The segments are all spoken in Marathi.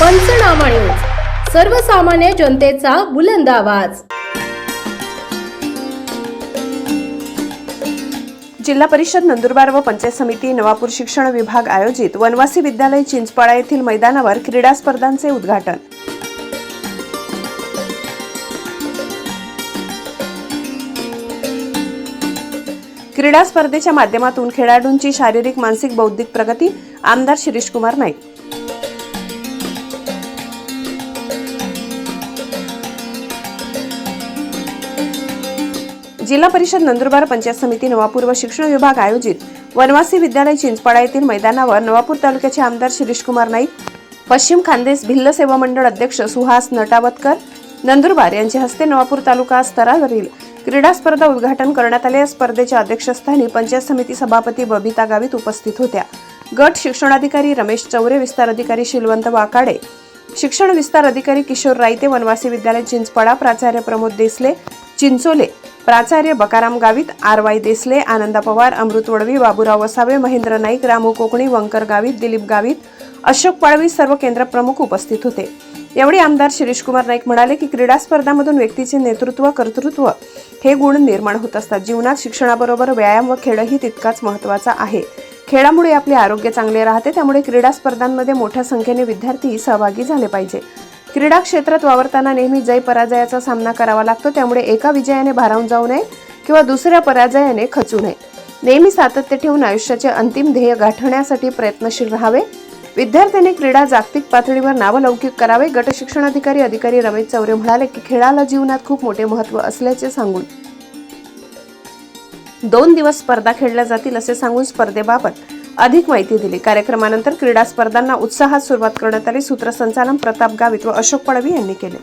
पंचनामा न्यूज. सर्वसामान्य जनतेचा बुलंद आवाज. जिल्हा परिषद नंदुरबार व पंचायत समिती नवापूर शिक्षण विभाग आयोजित वनवासी विद्यालय चिंचपाडा येथील मैदानावर क्रीडा स्पर्धांचे उद्घाटन. क्रीडा स्पर्धेच्या माध्यमातून खेळाडूंची शारीरिक मानसिक बौद्धिक प्रगती आमदार शिरीषकुमार नाईक. जिल्हा परिषद नंदुरबार पंचायत समिती नवापूर व शिक्षण विभाग आयोजित वनवासी विद्यालय चिंचपाडा येथील मैदानावर नवापूर तालुक्याचे आमदार शिरीषकुमार नाईक पश्चिम खानदेश भिल्ल सेवा मंडळ अध्यक्ष सुहास नटावतकर नंदुरबार यांच्या हस्ते नवापूर तालुका स्तरावरील क्रीडा स्पर्धा उद्घाटन करण्यात आले. या स्पर्धेच्या अध्यक्षस्थानी पंचायत समिती सभापती बबिता गावित उपस्थित होत्या. गट शिक्षणाधिकारी रमेश चौरे विस्तार अधिकारी शिलवंत वाकाडे शिक्षण विस्तार अधिकारी किशोर रायते वनवासी विद्यालय चिंचपाडा प्राचार्य प्रमोद देसले चिंचोले प्राचार्य बकाराम गावित आर वाय देसले आनंदा पवार अमृत वडवी बाबूराव वसावे महेंद्र नाईक रामू कोकणी वंकर गावित दिलीप गावित अशोक पळवी सर्व केंद्र प्रमुख उपस्थित होते. यावेळी आमदार शिरीषकुमार नाईक म्हणाले की क्रीडा स्पर्धामधून व्यक्तीचे नेतृत्व कर्तृत्व हे गुण निर्माण होत असतात. जीवनात शिक्षणाबरोबर व्यायाम व खेळही तितकाच महत्त्वाचा आहे. खेळामुळे आपले आरोग्य चांगले राहते त्यामुळे क्रीडा स्पर्धांमध्ये मोठ्या संख्येने विद्यार्थी सहभागी झाले पाहिजे. क्रीडा क्षेत्रात वावरताना नेहमी जय पराजयाचा सामना करावा लागतो. त्यामुळे एका विजयाने भारावून जाऊ नये किंवा दुसऱ्या पराजयाने खचू नये. नेहमी सातत्य ठेवून आयुष्याचे अंतिम ध्येय गाठण्यासाठी प्रयत्नशील राहावे. विद्यार्थ्यांनी क्रीडा जागतिक पातळीवर नावलौकिक करावे. गट शिक्षणाधिकारी अधिकारी रमेश चौरे म्हणाले की खेळाला जीवनात खूप मोठे महत्त्व असल्याचे सांगून दोन दिवस स्पर्धा खेळल्या जातील असे सांगून स्पर्धेबाबत अधिक माहिती दिली. कार्यक्रमानंतर क्रीडा स्पर्धांना उत्साहात सुरुवात करण्यात आली. सूत्रसंचालन प्रताप गावित व अशोक पडवी यांनी केले.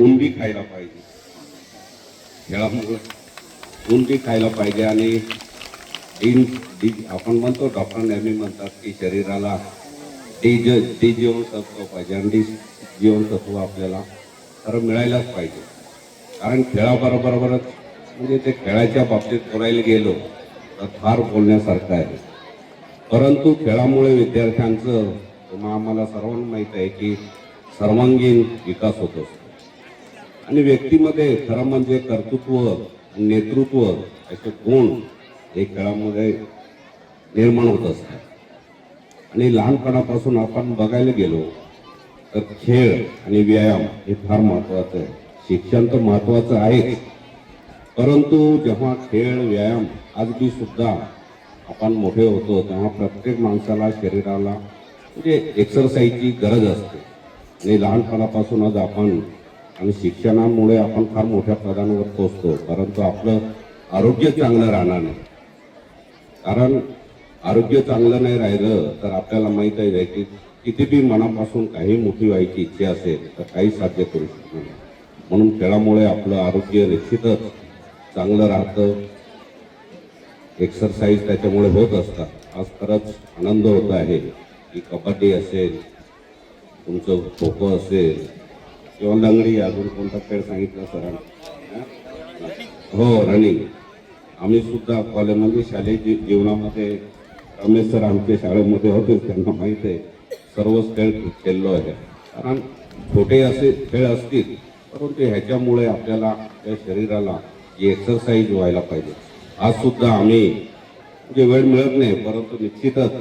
ऊन बी खायला पाहिजे. खेळामुळे ऊन बी खायला पाहिजे आणि आपण म्हणतो डॉक्टर नेहमी म्हणतात की शरीराला ते ज ते जीवनसत्व पाहिजे. आणि ते जीवनसत्व आपल्याला. खरं मिळायलाच पाहिजे. कारण खेळाबरोबरच म्हणजे ते खेळाच्या बाबतीत बोलायला गेलो तर फार बोलण्यासारखं आहे. परंतु खेळामुळे विद्यार्थ्यांचं आम्हाला सर्वांना माहीत आहे की सर्वांगीण विकास होत. असतो आणि व्यक्तीमध्ये खरं म्हणजे कर्तृत्व नेतृत्व असे गुण हे खेळामध्ये निर्माण होत असतात. आणि लहानपणापासून आपण बघायला गेलो तर खेळ आणि व्यायाम हे फार महत्वाचं आहे. शिक्षण तर महत्वाचं आहेच. परंतु जेव्हा खेळ व्यायाम अगदी सुद्धा आपण मोठे होतो तेव्हा प्रत्येक माणसाला शरीराला म्हणजे एक्सरसाइजची गरज असते. आणि लहानपणापासूनच आपण आणि शिक्षणामुळे आपण फार मोठ्या पदांवर पोचतो परंतु आपलं आरोग्य चांगलं राहणार नाही. कारण आरोग्य चांगलं नाही राहिलं तर आपल्याला माहीत आहे की किती बी मनापासून काही मोठी व्हायची इच्छा असेल तर काही साध्य करू शकतो नाही. म्हणून खेळामुळे आपलं आरोग्य निश्चितच चांगलं राहतं. एक्सरसाइज त्याच्यामुळे होत असतात. आज खरंच आनंद होत आहे की कबड्डी असेल तुमचं खो खो असेल किंवा लंगडी अजून कोणता खेळ सांगितला सरांना? हो? रनिंग आम्ही सुद्धा कॉलेजमध्ये शालेय जीवनामध्ये रमेश सर आमच्या शाळेमध्ये होते त्यांना माहीत आहे. सर्वच खेळ खेळलो आहे. कारण छोटे असे खेळ असतील परंतु ह्याच्यामुळे आपल्याला आपल्या शरीराला एक्सरसाइज व्हायला पाहिजे. आज सुद्धा आम्ही म्हणजे वेळ मिळत नाही परंतु निश्चितच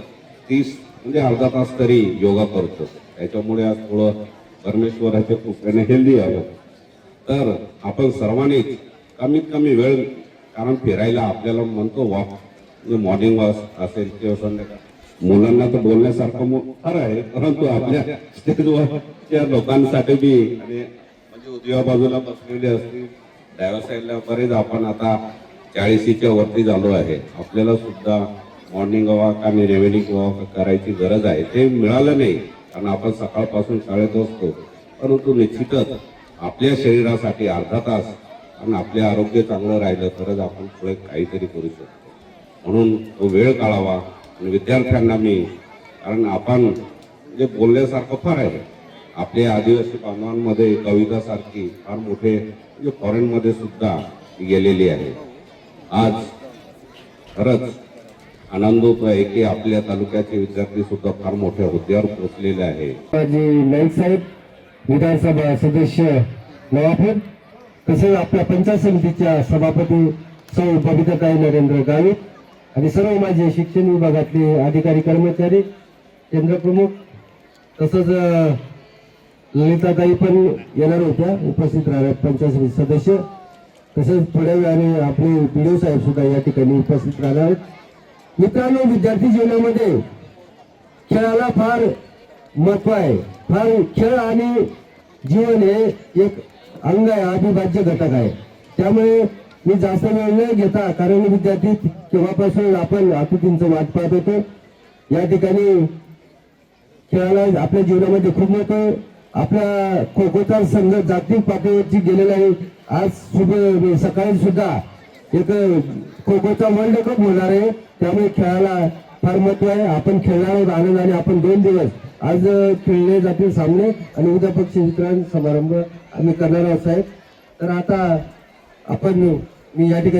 तीस म्हणजे अर्धा तास तरी योगा करतो. त्याच्यामुळे आज थोडं परमेश्वराच्या कृपेने हेल्दी आलो तर आपण सर्वांनीच कमीत कमी वेळ कारण फिरायला आपल्याला म्हणतो वॉक मॉर्निंग वॉक असेल किंवा संध्याकाळ. मुलांना तर बोलण्यासारखं मो- खरं आहे परंतु आपल्या स्टेजवरच्या लोकांसाठी बी आणि म्हणजे उजव्या बाजूला बसलेले असतील डाव्या साईडला बरेच आपण आता चाळीशीच्या वरती झालो आहे. आपल्याला सुद्धा मॉर्निंग वॉक आणि रेव्हनिंग वॉक करायची गरज आहे. ते मिळालं नाही कारण आपण सकाळपासून शाळेत असतो. परंतु निश्चितच आपल्या शरीरासाठी अर्धा तास आणि आपले आरोग्य चांगलं राहिलं तरच आपण पुढे काहीतरी करू शकतो. म्हणून तो वेळ काढावा. आणि विद्यार्थ्यांना मी कारण आपण म्हणजे बोलण्यासारखं फार आहे. आपल्या आदिवासी बांधवांमध्ये कवितासारखी फार मोठे म्हणजे फॉरेनमध्ये सुद्धा गेलेली आहे. आज खरंच आनंद होतो आहे की आपल्या तालुक्याचे विद्यार्थी सुद्धा फार मोठ्या हुद्द्यावर पोहोचलेले आहे. माझे नाईक साहेब विधानसभा सदस्य नवापूर तसेच आपल्या पंचायत समितीच्या सभापती सौ बबिताताई नरेंद्र गावित आणि सर्व माझे शिक्षण विभागातले अधिकारी कर्मचारी केंद्रप्रमुख तसंच ललिताताई पण येणार होत्या उपस्थित राहणार पंचायत सदस्य. तसेच थोड्या वेळाने आपले पी साहेब सुद्धा या ठिकाणी उपस्थित राहणार आहेत. मित्रांनो विद्यार्थी जीवनामध्ये खेळाला फार महत्त्व आहे. फार खेळ आणि जीवन हे एक अंग आहे अविभाज्य घटक आहे. त्यामुळे मी जास्त वेळ न घेता कारण विद्यार्थी केव्हापासून आपण अतिथींचं वाट पाहत होतो. या ठिकाणी खेळाला आपल्या जीवनामध्ये खूप मोठं आपला खो खोचा संघ जागतिक पातळीवरची गेलेला आहे. आज सुबह सकाळी सुद्धा एक खो खोचा वर्ल्ड कप होणार आहे. त्यामुळे खेळाला फार महत्त्व आहे. आपण खेळणार आहोत आनंदाने. आपण दोन दिवस आज खेळले जातील सामने. आणि उद्या पक्ष समारंभ आम्ही करणार आहोत साहेब. तर आता आपण मी या ठिकाणी